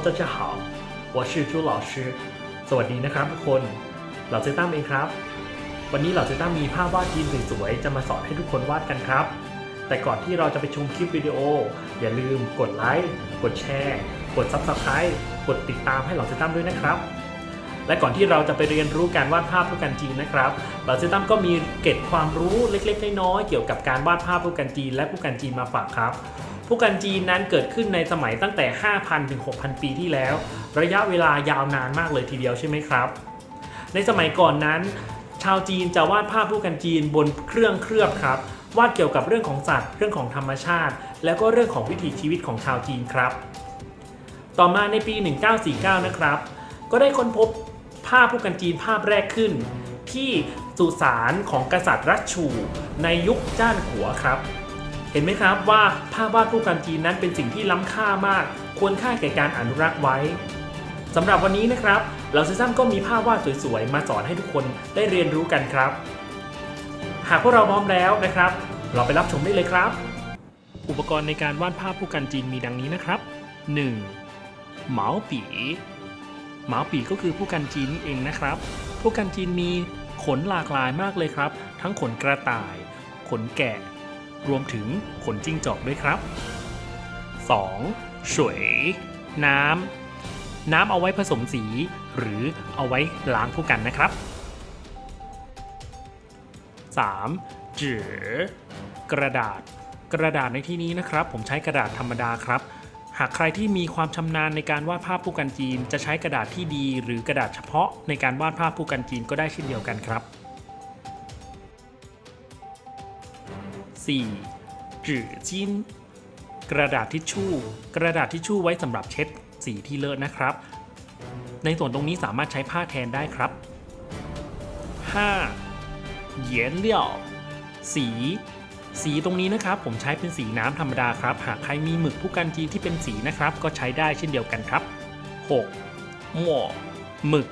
Hello 大家好我是朱老师สวัสดีนะครับทุกคนเราเจตั้มเองครับ วันนี้เราเจตั้มมีภาพวาดจีนสวยๆจะมาสอนให้ทุกคนวาดกันครับ แต่ก่อนที่เราจะไปชมคลิปวิดีโอ อย่าลืมกดไลค์กดแชร์ กด Subscribe กดติดตามให้เราเจตั้มด้วยนะครับ และก่อนที่เราจะไปเรียนรู้การวาดภาพผู้กันจีนนะครับเราเจตั้มก็มีเกร็ดความรู้เล็กๆน้อยๆเกี่ยวกับการวาดภาพผู้กันจีนและผู้กันจีนมาฝากครับ ผู้กันจีนนั้นเกิดขึ้นในสมัยตั้งแต่ 5,000 ถึง 6,000 ปีที่แล้ว ระยะเวลายาวนานมากเลยทีเดียวใช่ไหมครับ ในสมัยก่อนนั้น ชาวจีนจะวาดภาพผู้กันจีนบนเครื่องเคลือบครับ วาดเกี่ยวกับเรื่องของสัตว์ เรื่องของธรรมชาติ แล้วก็เรื่องของวิถีชีวิตของชาวจีนครับ ต่อมาในปี 1949 นะครับ ก็ได้ค้นพบภาพผู้กันจีนภาพแรกขึ้น ที่สุสานของกษัตริย์รัชชู ในยุคจ้านหัวครับ เห็นไหมครับว่าภาพวาดผู้กันจีนนั้นเป็นสิ่งที่ล้ำค่ามาก ควรค่าแก่การอนุรักษ์ไว้สำหรับวันนี้นะครับ เราซีซั่นก็มีภาพวาดสวยๆ มาสอนให้ทุกคนได้เรียนรู้กันครับ หากพวกเราพร้อมแล้วนะครับ เราไปรับชมได้เลยครับ อุปกรณ์ในการวาดภาพผู้กันจีนมีดังนี้นะครับ 1. เหมาปีเหมาปีก็คือผู้กันจีนเองนะครับ ผู้กันจีนมีขนหลากหลายมากเลยครับ ทั้งขนกระต่าย ขนแกะ รวมถึงขนจิ้งจอกด้วยครับ 2. สวย น้ำ น้ำเอาไว้ผสมสี หรือเอาไว้ล้างผู้กันนะครับ 3. จือกระดาษ กระดาษในที่นี้นะครับ ผมใช้กระดาษธรรมดาครับ หากใครที่มีความชำนาญในการวาดภาพผู้กันจีน จะใช้กระดาษที่ดี หรือกระดาษเฉพาะในการวาดภาพผู้กันจีนก็ได้เช่นเดียวกันครับ 4. จื่อจิ้น กระดาษทิชชู่ กระดาษทิชชู่ไว้สำหรับเช็ดสีที่เลอะนะครับ ในส่วนตรงนี้สามารถใช้ผ้าแทนได้ครับ 5. เหยียนเลี่ยว สี สีตรงนี้นะครับ ผมใช้เป็นสีน้ำธรรมดาครับ หากใครมีหมึกผู้กันจีนที่เป็นสีนะครับ ก็ใช้ได้เช่นเดียวกันครับ 6. หม่อหมึก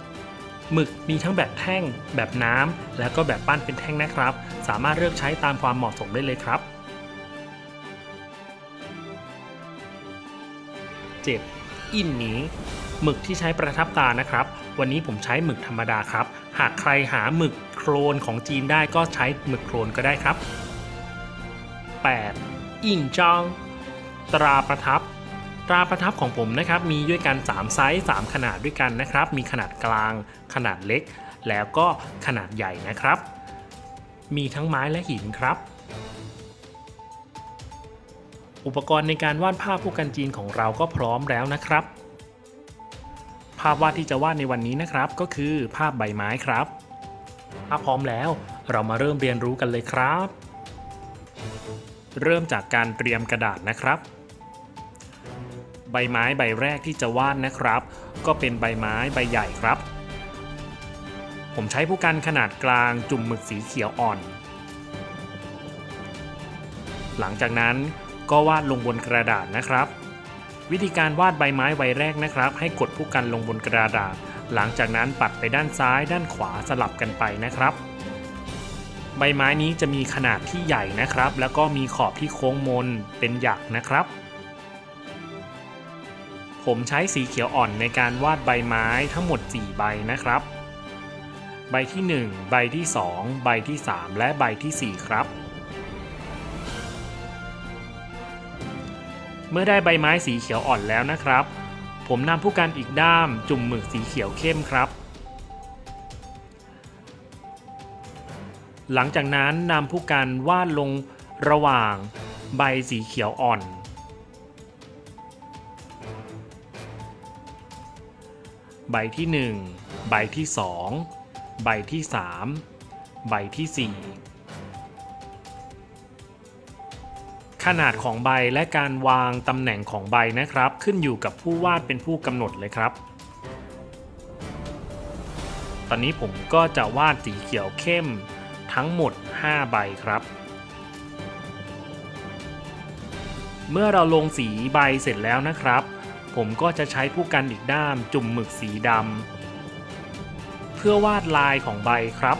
หมึกมีทั้งแบบแท่ง แบบน้ำ แล้วก็แบบปั้นเป็นแท่งนะครับ สามารถเลือกใช้ตามความเหมาะสมได้เลยครับ 7. อินหนีหมึกที่ใช้ประทับตานะครับ วันนี้ผมใช้หมึกธรรมดาครับ หากใครหาหมึกโครนของจีนได้ก็ใช้หมึกโครนก็ได้ครับ 8. อินจอง ตราประทับ ตราประทับของผมนะครับมีด้วยกัน 3 ไซส์3ขนาดด้วยกันนะครับ มีขนาดกลาง ขนาดเล็ก แล้วก็ขนาดใหญ่นะครับ มีทั้งไม้และหินครับ อุปกรณ์ในการวาดภาพผู้กันจีนของเราก็พร้อมแล้วนะครับ ภาพวาดที่จะวาดในวันนี้นะครับ ก็คือภาพใบไม้ครับถ้าพร้อมแล้วเรามาเริ่มเรียนรู้กันเลยครับ เริ่มจากการเตรียมกระดาษนะครับ ใบไม้ใบแรกที่จะวาดนะครับ ก็เป็นใบไม้ใบใหญ่ครับ ผมใช้ผู้กันขนาดกลางจุ่มหมึกสีเขียวอ่อน หลังจากนั้นก็วาดลงบนกระดาษนะครับ วิธีการวาดใบไม้ใบแรกนะครับ ให้กดผู้กันลงบนกระดาษ หลังจากนั้นปัดไปด้านซ้ายด้านขวาสลับกันไปนะครับ ใบไม้นี้จะมีขนาดที่ใหญ่นะครับ แล้วก็มีขอบที่โค้งมนเป็นหยักนะครับ ผมใช้สีเขียวอ่อนในการวาดใบไม้ทั้งหมด 4 ใบนะครับ ใบที่ 1 ใบที่ 2 ใบที่ 3 และใบทีสี่ 4 ครับ เมื่อได้ใบไม้สีเขียวอ่อนแล้วนะครับ ผมนำผู้กันอีกด้ามจุ่มหมึกสีเขียวเข้มครับหลังจากนั้นนำผู้กันวาดลงระหว่างใบสีเขียวอ่อน ใบที่ 1 ใบที่ 2 ใบที่ 3 ใบที่ 4 ขนาดของใบและการวางตำแหน่งของใบนะครับ ขึ้นอยู่กับผู้วาดเป็นผู้กำหนดเลยครับ ตอนนี้ผมก็จะวาดสีเขียวเข้มทั้งหมด 5 ใบครับเมื่อเราลงสีใบเสร็จแล้วนะครับ ผมก็จะใช้ผู้กันอีกด้ามจุ่มหมึกสีดำเพื่อวาดลายของใบครับ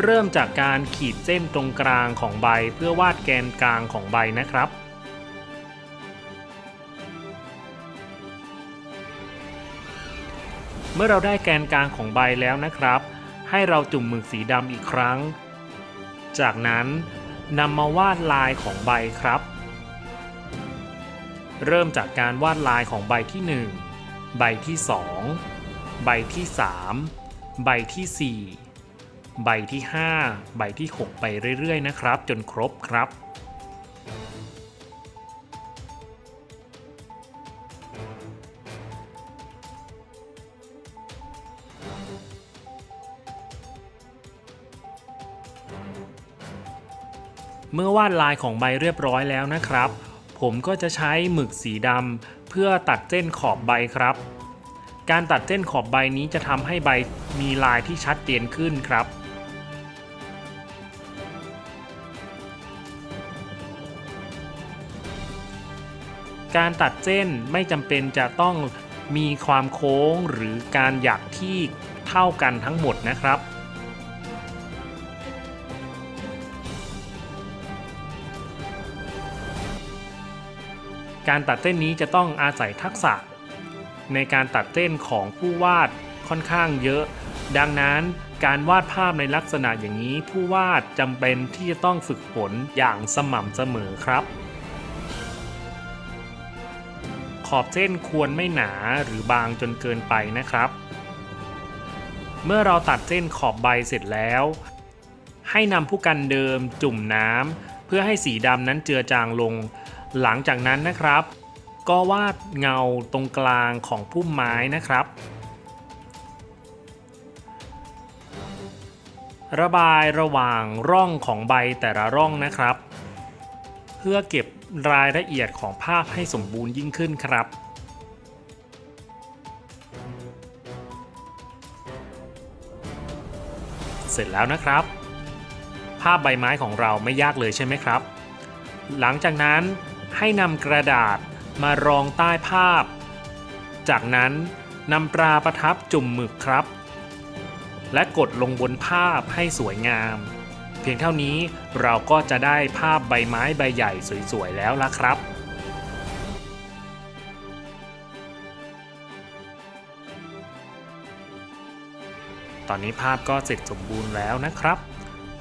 เริ่มจากการขีดเส้นตรงกลางของใบเพื่อวาดแกนกลางของใบนะครับ เมื่อเราได้แกนกลางของใบแล้วนะครับ ให้เราจุ่มหมึกสีดำอีกครั้ง จากนั้นนำมาวาดลายของใบครับ เริ่มจากการวาดลายของใบที่ 1 ใบที่ 2 ใบที่ 3 ใบทีสี่ 4 ใบที่ 5 ใบที่ 6 ไปเรื่อยๆ นะครับ จนครบครับเมื่อวาดลายของใบเรียบร้อยแล้วนะครับ ผมก็จะใช้หมึกสีดำเพื่อตัดเส้นขอบใบครับ การตัดเส้นขอบใบนี้จะทำให้ใบมีลายที่ชัดเจนขึ้นครับการตัดเส้นไม่จำเป็นจะต้องมีความโค้งหรือการหยักที่เท่ากันทั้งหมดนะครับ การตัดเส้นนี้จะต้องอาศัยทักษะ ในการตัดเส้นของผู้วาดค่อนข้างเยอะ ดังนั้นการวาดภาพในลักษณะอย่างนี้ ผู้วาดจำเป็นที่จะต้องฝึกฝนอย่างสม่ำเสมอครับ ขอบเส้นควรไม่หนาหรือบางจนเกินไปนะครับ เมื่อเราตัดเส้นขอบใบเสร็จแล้ว ให้นำผู้กันเดิมจุ่มน้ำเพื่อให้สีดำนั้นเจือจางลง หลังจากนั้นนะครับ ก็วาดเงาตรงกลางของพุ่มไม้นะครับ ระบายระหว่างร่องของใบแต่ละร่องนะครับ เพื่อเก็บรายละเอียดของภาพให้สมบูรณ์ยิ่งขึ้นครับเสร็จแล้วนะครับ ภาพใบไม้ของเราไม่ยากเลยใช่ไหมครับ หลังจากนั้น ให้นำกระดาษมารองใต้ภาพ จากนั้นนำปลาประทับจุ่มหมึกครับ และกดลงบนภาพให้สวยงาม เพียงเท่านี้เราก็จะได้ภาพใบไม้ใบใหญ่สวยๆแล้วล่ะครับตอนนี้ภาพก็เสร็จสมบูรณ์แล้วนะครับ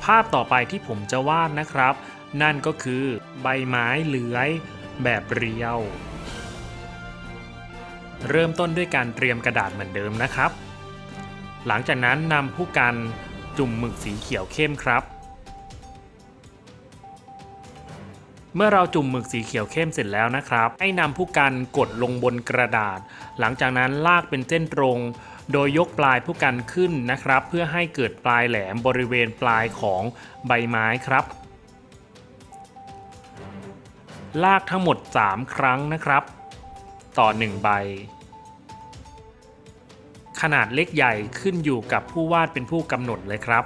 ภาพต่อไปที่ผมจะวาดนะครับ นั่นก็คือใบไม้เลื้อยแบบเรียว เริ่มต้นด้วยการเตรียมกระดาษเหมือนเดิมนะครับ หลังจากนั้นนำผู้กันจุ่มหมึกสีเขียวเข้มครับ เมื่อเราจุ่มหมึกสีเขียวเข้มเสร็จแล้วนะครับ ให้นำผู้กันกดลงบนกระดาษ หลังจากนั้นลากเป็นเส้นตรง โดยยกปลายผู้กันขึ้นนะครับ เพื่อให้เกิดปลายแหลมบริเวณปลายของใบไม้ครับ ลากทั้งหมด 3 ครั้งนะครับ ต่อ 1 ใบ ขนาดเล็กใหญ่ขึ้นอยู่กับผู้วาดเป็นผู้กำหนดเลยครับ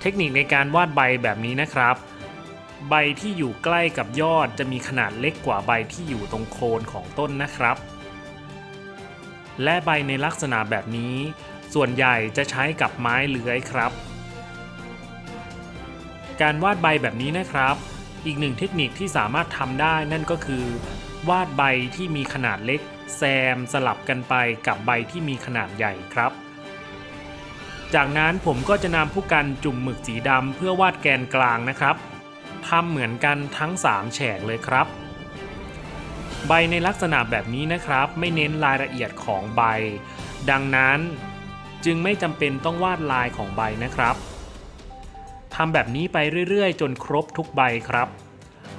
เทคนิคในการวาดใบแบบนี้นะครับ ใบที่อยู่ใกล้กับยอดจะมีขนาดเล็กกว่าใบที่อยู่ตรงโคนของต้นนะครับ และใบในลักษณะแบบนี้ ส่วนใหญ่จะใช้กับไม้เลื้อยครับ การวาดใบแบบนี้นะครับ อีกหนึ่งเทคนิคที่สามารถทำได้นั่นก็คือ วาดใบที่มีขนาดเล็ก แซมสลับกันไปกับใบที่มีขนาดใหญ่ครับ จากนั้นผมก็จะนำผู้กันจุ่มหมึกสีดำเพื่อวาดแกนกลางนะครับทำเหมือนกันทั้ง 3 แฉกเลยครับ ใบในลักษณะแบบนี้นะครับ ไม่เน้นรายละเอียดของใบ ดังนั้นจึงไม่จำเป็นต้องวาดลายของใบนะครับ ทำแบบนี้ไปเรื่อยๆ จนครบทุกใบครับ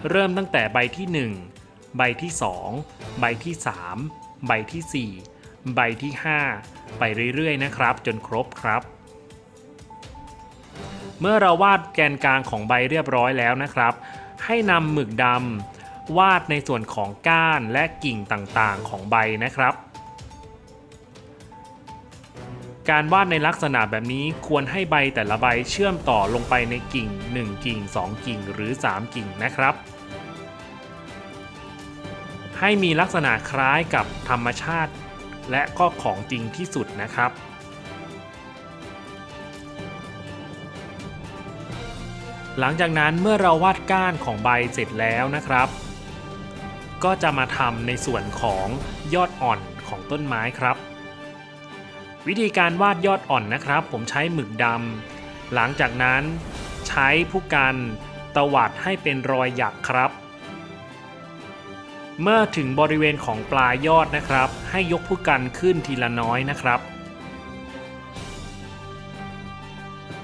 เริ่มตั้งแต่ใบที่ 1 ใบที่ 2 ใบที่ 3 ใบที่ 4 ใบที่ 5 ไปเรื่อยๆ นะครับ จนครบครับ เมื่อเราวาดแกนกลางของใบเรียบร้อยแล้วนะครับ ให้นำหมึกดำวาดในส่วนของก้านและกิ่งต่างๆ ของใบนะครับ การวาดในลักษณะแบบนี้ควรให้ใบแต่ละใบเชื่อมต่อลงไปในกิ่ง 1 กิ่ง 2 กิ่งหรือ 3 กิ่งนะครับ ให้มีลักษณะคล้ายกับธรรมชาติ และก็ของจริงที่สุดนะครับหลังจากนั้นเมื่อเราวาดก้านของใบเสร็จแล้วนะครับ ก็จะมาทำในส่วนของยอดอ่อนของต้นไม้ครับ วิธีการวาดยอดอ่อนนะครับ ผมใช้หมึกดำหลังจากนั้นใช้ผู้กันตวัดให้เป็นรอยหยักครับ เมื่อถึงบริเวณของปลายยอดนะครับ ให้ยกผู้กันขึ้นทีละน้อยนะครับ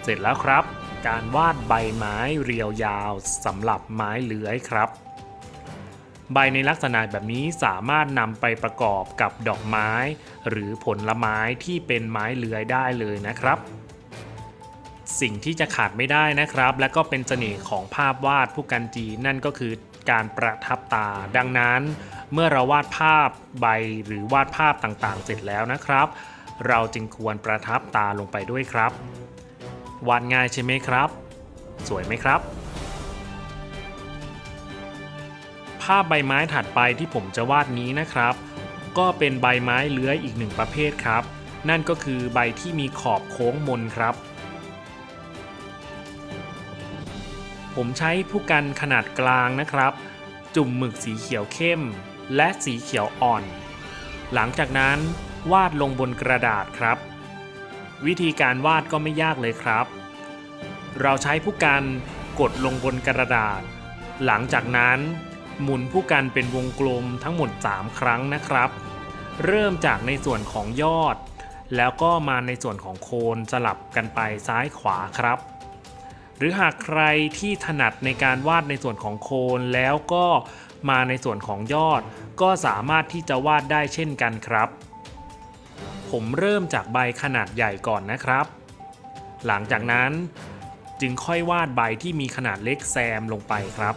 เสร็จแล้วครับ การวาดใบไม้เรียวยาวสำหรับไม้เลื้อยครับ ใบในลักษณะแบบนี้สามารถนำไปประกอบกับดอกไม้ หรือผลไม้ที่เป็นไม้เลื้อยได้เลยนะครับ สิ่งที่จะขาดไม่ได้นะครับ และก็เป็นเสน่ห์ของภาพวาดผู้กันจีนนั่นก็คือการประทับตา ดังนั้น เมื่อเราวาดภาพใบหรือวาดภาพต่างๆ เสร็จแล้วนะครับ เราจึงควรประทับตาลงไปด้วยครับ วาดง่ายใช่ไหมครับ สวยไหมครับ ภาพใบไม้ถัดไปที่ผมจะวาดนี้นะครับ ก็เป็นใบไม้เลื้อยอีกหนึ่งประเภทครับ นั่นก็คือใบที่มีขอบโค้งมนครับ ผมใช้ผู้กันขนาดกลางนะครับ จุ่มหมึกสีเขียวเข้ม และสีเขียวอ่อน หลังจากนั้นวาดลงบนกระดาษครับ วิธีการวาดก็ไม่ยากเลยครับ เราใช้ผู้กันกดลงบนกระดาษ หลังจากนั้น หมุนผู้กันเป็นวงกลมทั้งหมด 3 ครั้งนะครับ เริ่มจากในส่วนของยอด แล้วก็มาในส่วนของโคนสลับกันไปซ้ายขวาครับ หรือหากใครที่ถนัดในการวาดในส่วนของโคนแล้วก็มาในส่วนของยอด ก็สามารถที่จะวาดได้เช่นกันครับ ผมเริ่มจากใบขนาดใหญ่ก่อนนะครับ หลังจากนั้นจึงค่อยวาดใบที่มีขนาดเล็กแซมลงไปครับ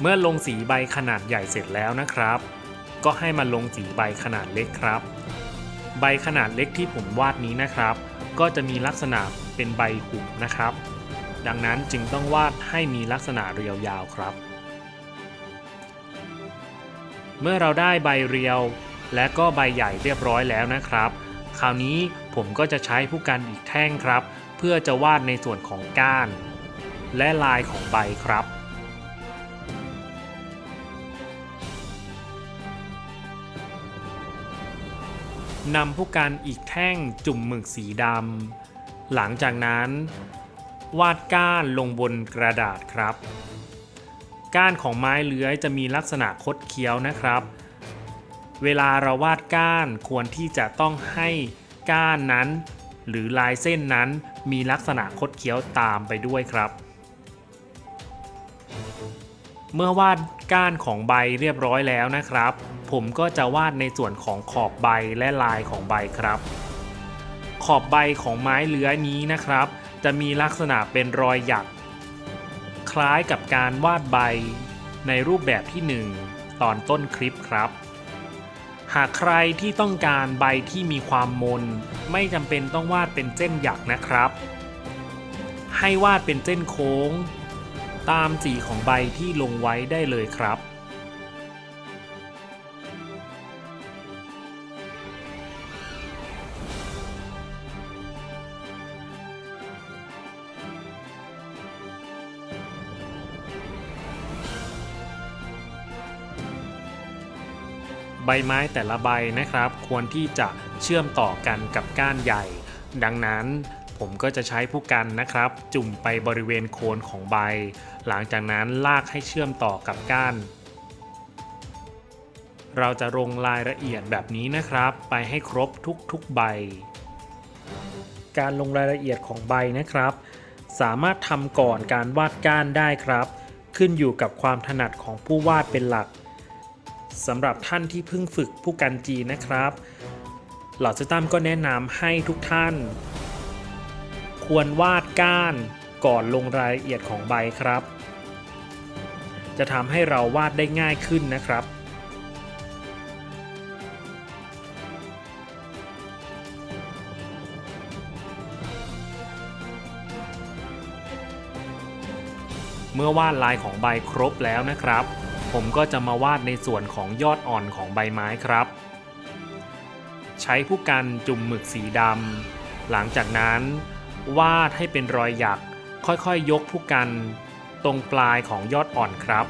เมื่อลงสีใบขนาดใหญ่เสร็จแล้วนะครับ ก็ให้มาลงสีใบขนาดเล็กครับ ใบขนาดเล็กที่ผมวาดนี้นะครับ ก็จะมีลักษณะเป็นใบหุบนะครับ ดังนั้นจึงต้องวาดให้มีลักษณะเรียวยาวครับ เมื่อเราได้ใบเรียวและก็ใบใหญ่เรียบร้อยแล้วนะครับ คราวนี้ผมก็จะใช้ผู้กันอีกแท่งครับ เพื่อจะวาดในส่วนของก้าน และลายของใบครับ นำผู้กันอีกแท่งจุ่มหมึกสีดำ หลังจากนั้น วาดก้านลงบนกระดาษครับ ก้านของไม้เลื้อยจะมีลักษณะคดเคี้ยวนะครับ เวลาเราวาดก้านควรที่จะต้องให้ก้านนั้น หรือลายเส้นนั้นมีลักษณะคดเคี้ยวตามไปด้วยครับ เมื่อวาดก้านของใบเรียบร้อยแล้วนะครับ ผมก็จะวาดในส่วนของขอบใบและลายของใบครับ ขอบใบของไม้เลื้อยนี้นะครับ จะมีลักษณะเป็นรอยหยัก คล้ายกับการวาดใบในรูปแบบที่ 1 ตอนต้นคลิปครับ หากใครที่ต้องการใบที่มีความมน ไม่จำเป็นต้องวาดเป็นเส้นหยักนะครับ ให้วาดเป็นเส้นโค้ง ตามสีของใบที่ลงไว้ได้เลยครับ ใบไม้แต่ละใบนะครับ ควรที่จะเชื่อมต่อกันกับก้านใหญ่ ดังนั้น ผมก็จะใช้ผู้กันนะครับ จุ่มไปบริเวณโคนของใบ หลังจากนั้นลากให้เชื่อมต่อกับก้าน เราจะลงรายละเอียดแบบนี้นะครับ ไปให้ครบทุกๆใบ การลงรายละเอียดของใบนะครับ สามารถทำก่อนการวาดก้านได้ครับ ขึ้นอยู่กับความถนัดของผู้วาดเป็นหลักสำหรับท่านที่เพิ่งฝึกผู้กันจีนะครับ เหล่าเจ้าตั้มก็แนะนำให้ทุกท่าน ควรวาดก้านก่อนลงรายละเอียดของใบครับ จะทำให้เราวาดได้ง่ายขึ้นนะครับ เมื่อวาดลายของใบครบแล้วนะครับ ผมก็จะมาวาดในส่วนของยอดอ่อนของใบไม้ครับ ใช้ผู้กันจุ่มหมึกสีดำหลังจากนั้น วาดให้เป็นรอยหยัก ค่อยๆยยกผู้กันตรงปลายของยอดอ่อนครับ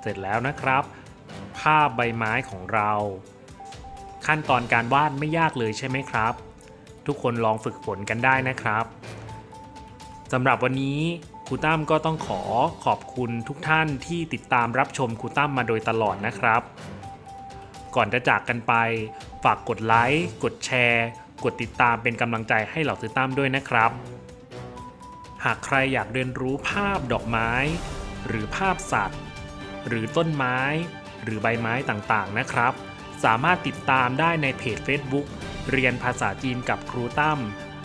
เสร็จแล้วนะครับ ภาพใบไม้ของเรา ขั้นตอนการวาดไม่ยากเลยใช่ไหมครับ ทุกคนลองฝึกฝนกันได้นะครับสำหรับวันนี้ ครูตั้มก็ต้องขอขอบคุณทุกท่านที่ติดตามรับชมครูตั้มมาโดยตลอดนะครับ ก่อนจะจากกันไป ฝากกดไลค์กดแชร์ กดติดตามเป็นกำลังใจให้เหล่าซื้อตั้มด้วยนะครับ หากใครอยากเรียนรู้ภาพดอกไม้ หรือภาพสัตว์ หรือต้นไม้ หรือใบไม้ต่างๆนะครับ สามารถติดตามได้ในเพจ Facebook เรียนภาษาจีนกับครูตั้ม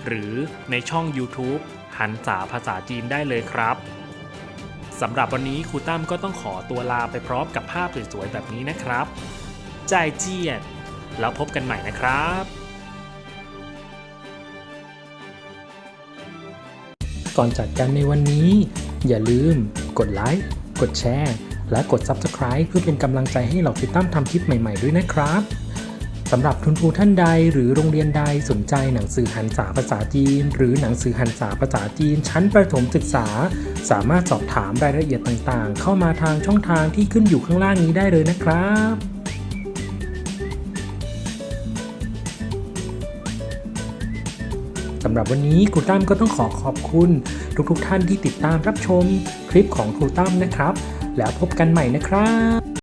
หรือในช่อง YouTube หันษาภาษาจีนได้เลยครับสำหรับวันนี้ครูตั้มก็ต้องขอตัวลาไปพร้อมกับภาพสวยๆแบบนี้นะครับใจาเจียนแล้วพบกันใหม่นะครับก่อนจากกันในวันนี้ อย่าลืม กดไลค์กดแชร์ และกด Subscribe เพื่อเป็นกำลังใจให้เราติดตามทำคลิปใหม่ๆด้วยนะครับ สำหรับทุนครูท่านใดหรือโรงเรียนใดสนใจหนังสือหันษาภาษาจีน หรือหนังสือหันษาภาษาจีน ชั้นประถมศึกษา สามารถสอบถามรายละเอียดต่างๆ เข้ามาทางช่องทางที่ขึ้นอยู่ข้างล่างนี้ได้เลยนะครับสำหรับวันนี้ครูตั้มก็ต้องขอขอบคุณ ทุกๆท่านที่ติดตามรับชมคลิปของครูตั้มนะครับ แล้วพบกันใหม่นะครับ